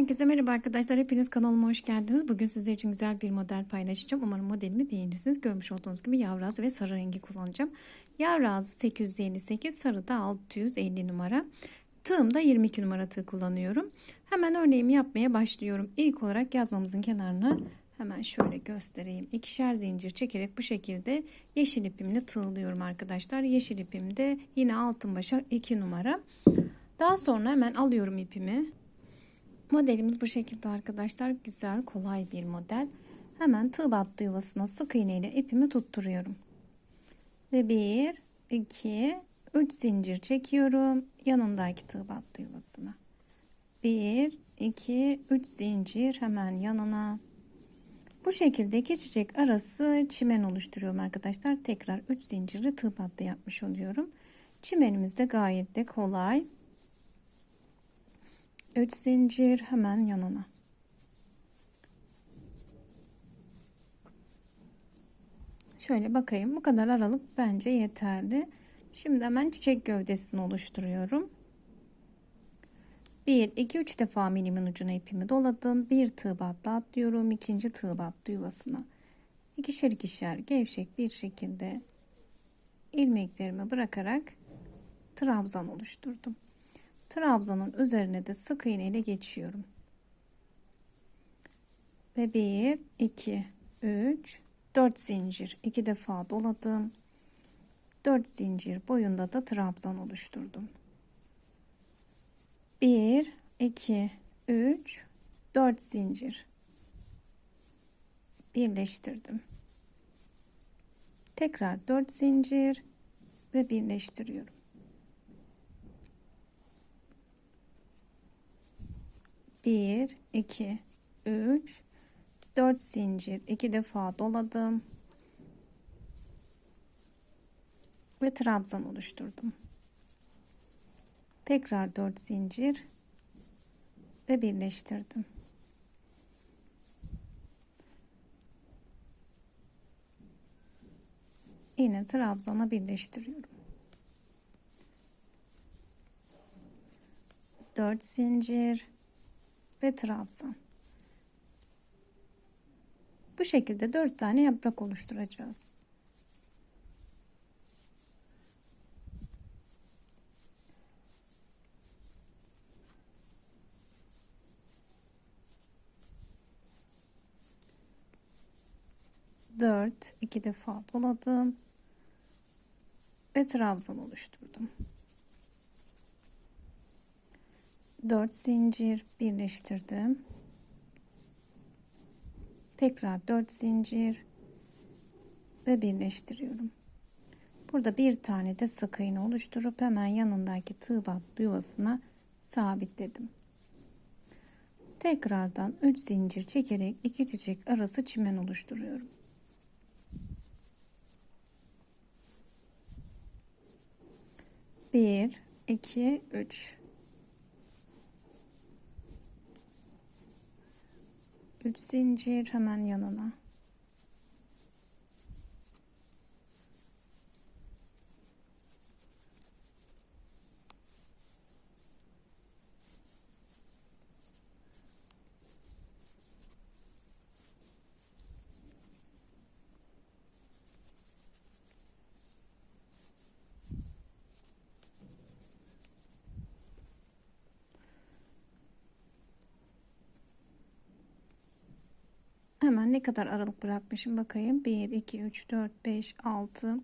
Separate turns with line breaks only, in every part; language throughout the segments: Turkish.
Herkese merhaba arkadaşlar. Hepiniz kanalıma hoş geldiniz. Bugün sizler için güzel bir model paylaşacağım. Umarım modelimi beğenirsiniz. Görmüş olduğunuz gibi yavru ve sarı rengi kullanacağım. Yavru 858, sarı da 650 numara. Tığım da 22 numara tığ kullanıyorum. Hemen örneğimi yapmaya başlıyorum. İlk olarak yazmamızın kenarına hemen şöyle göstereyim. İkişer zincir çekerek bu şekilde yeşil ipimle tığlıyorum arkadaşlar. Yeşil ipimde yine altın başa 2 numara. Daha sonra hemen alıyorum ipimi. Modelimiz bu şekilde arkadaşlar. Güzel, kolay bir model. Hemen tığ battı yuvasına sık iğne ile ipimi tutturuyorum. Ve 1, 2, 3 zincir çekiyorum. Yanındaki tığ battı yuvasına. 1, 2, 3 zincir hemen yanına. Bu şekilde iki çiçek arası çimen oluşturuyorum arkadaşlar. Tekrar 3 zincirli tığ battı yapmış oluyorum. Çimenimiz de gayet de kolay. 3 zincir hemen yanına. Şöyle bakayım bu kadar aralık bence yeterli. Şimdi hemen çiçek gövdesini oluşturuyorum. 1 2 3 defa minimin ucuna ipimi doladım. Bir tığ battı atlıyorum. ikinci tığ battı yuvasına. İkişer ikişer gevşek bir şekilde ilmeklerimi bırakarak trabzan oluşturdum. Trabzanın üzerine de sık iğne ile geçiyorum. Ve 1 2 3 4 zincir iki defa doladım. 4 zincir boyunda da trabzan oluşturdum. 1 2 3 4 zincir birleştirdim. Tekrar 4 zincir ve birleştiriyorum. 1 2 3 4 zincir. İki defa doladım. Ve trabzan oluşturdum. Tekrar 4 zincir ve birleştirdim. Yine trabzana birleştiriyorum. 4 zincir ve trabzan. Bu şekilde dört tane yaprak oluşturacağız. Dört, iki defa doladım ve trabzan oluşturdum. 4 zincir birleştirdim. Tekrar 4 zincir ve birleştiriyorum. Burada bir tane de sık iğne oluşturup hemen yanındaki tığ battı yuvasına sabitledim. Tekrardan 3 zincir çekerek iki çiçek arası çimen oluşturuyorum. Bir, iki, üç. 3 zincir hemen yanına. Ne kadar aralık bırakmışım bakayım. 1, 2, 3, 4, 5, 6,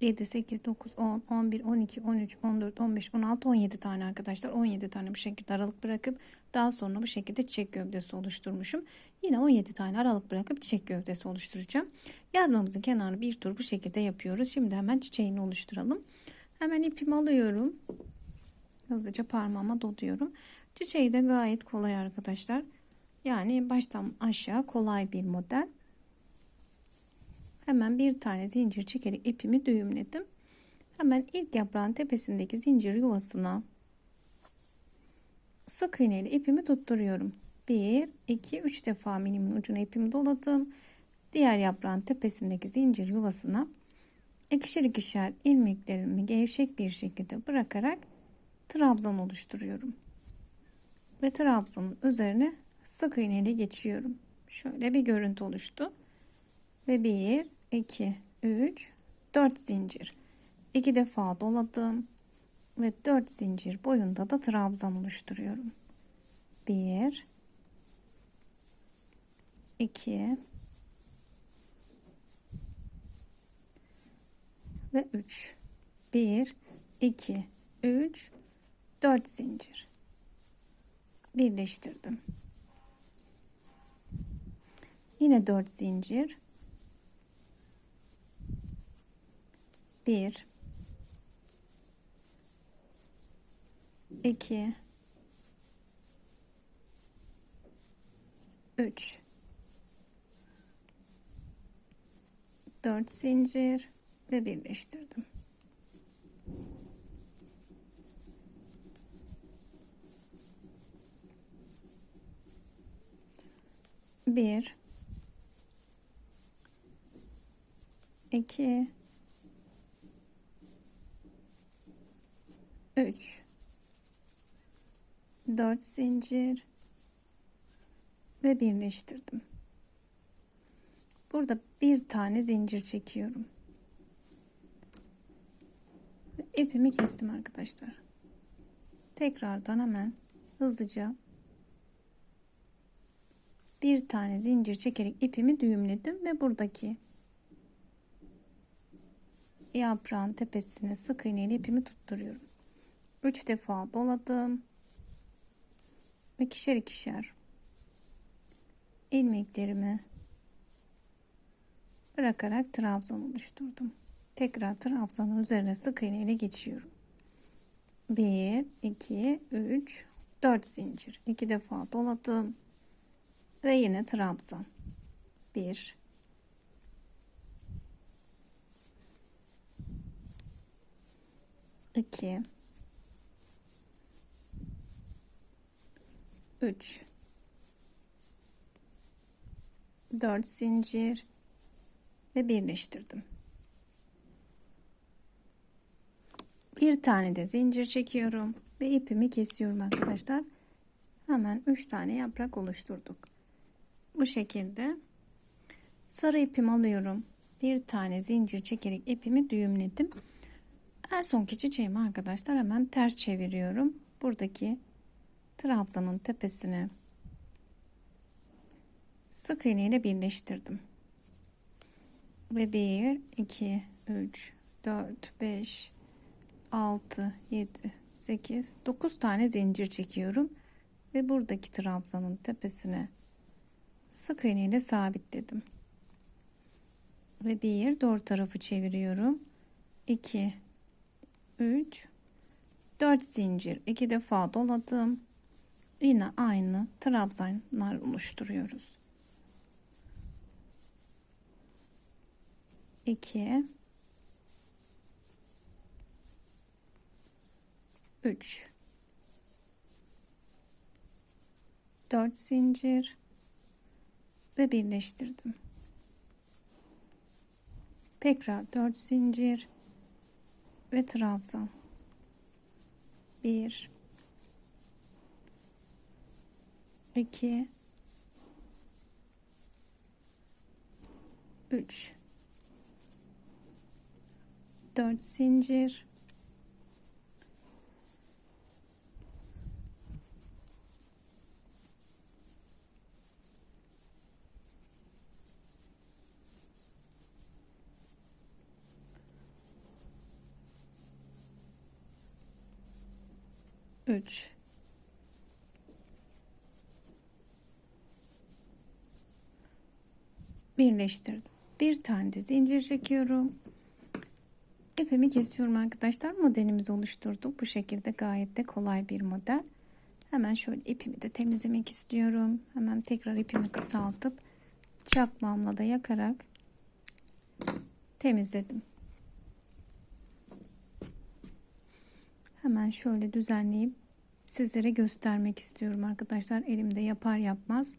7, 8, 9, 10, 11, 12, 13, 14, 15, 16, 17 tane arkadaşlar. 17 tane bu şekilde aralık bırakıp daha sonra bu şekilde çiçek gövdesi oluşturmuşum. Yine 17 tane aralık bırakıp çiçek gövdesi oluşturacağım. Yazmamızın kenarını bir tur bu şekilde yapıyoruz. Şimdi hemen çiçeğini oluşturalım. Hemen ipimi alıyorum. Hızlıca parmağıma doluyorum. Çiçeği de gayet kolay arkadaşlar. Yani baştan aşağı kolay bir model. Hemen bir tane zincir çekerek ipimi düğümledim. Hemen ilk yaprağın tepesindeki zincir yuvasına sık iğne ile ipimi tutturuyorum. 1 2 3 defa minimin ucuna ipimi doladım. Diğer yaprağın tepesindeki zincir yuvasına ikişer ikişer ilmeklerimi gevşek bir şekilde bırakarak trabzan oluşturuyorum. Ve trabzanın üzerine sık iğneyle geçiyorum. Şöyle bir görüntü oluştu. Ve 1, 2, 3, 4 zincir. 2 defa doladım. Ve 4 zincir boyunda da trabzan oluşturuyorum. 1, 2, ve 3. 1, 2, 3, 4 zincir. Birleştirdim. Yine 4 zincir. 1 2 3 4 zincir ve birleştirdim. Bir, iki, üç, dört zincir ve birleştirdim. Burada bir tane zincir çekiyorum. İpimi kestim arkadaşlar. Tekrardan hemen hızlıca bir tane zincir çekerek ipimi düğümledim ve buradaki yaprağın tepesine sık iğneyle ipimi tutturuyorum. 3 defa doladım. İkişer ikişer ilmeklerimi bırakarak trabzan oluşturdum. Tekrar trabzanın üzerine sık iğne ile geçiyorum. 1 2 3 4 zincir. 2 defa doladım. Ve yine trabzan. 1 2 3 4 zincir ve birleştirdim. Bir tane de zincir çekiyorum ve ipimi kesiyorum arkadaşlar. Hemen 3 tane yaprak oluşturduk. Bu şekilde sarı ipimi alıyorum. Bir tane zincir çekerek ipimi düğümledim. En sonki çiçeğimi arkadaşlar hemen ters çeviriyorum. Buradaki trabzanın tepesine sık iğne ile birleştirdim. Ve 1, 2, 3, 4, 5, 6, 7, 8, 9 tane zincir çekiyorum. Ve buradaki trabzanın tepesine sık iğne ile sabitledim. Ve bir doğru tarafı çeviriyorum. 2 3 4 zincir iki defa doladım. Yine aynı trabzanlar oluşturuyoruz. 2 3 4 zincir ve birleştirdim. Tekrar 4 zincir ve trabzan. 1 2 3 4 zincir 3 birleştirdim. Bir tane de zincir çekiyorum. İpimi kesiyorum arkadaşlar. Modelimizi oluşturduk. Bu şekilde gayet de kolay bir model. Hemen şöyle ipimi de temizlemek istiyorum. Hemen tekrar ipimi kısaltıp çakmağımla da yakarak temizledim. Hemen şöyle düzenleyip sizlere göstermek istiyorum arkadaşlar. Elimde yapar yapmaz.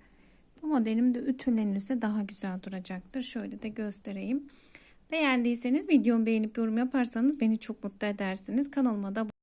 Bu modelim de ütülenirse daha güzel duracaktır. Şöyle de göstereyim. Beğendiyseniz videomu beğenip yorum yaparsanız beni çok mutlu edersiniz. Kanalıma da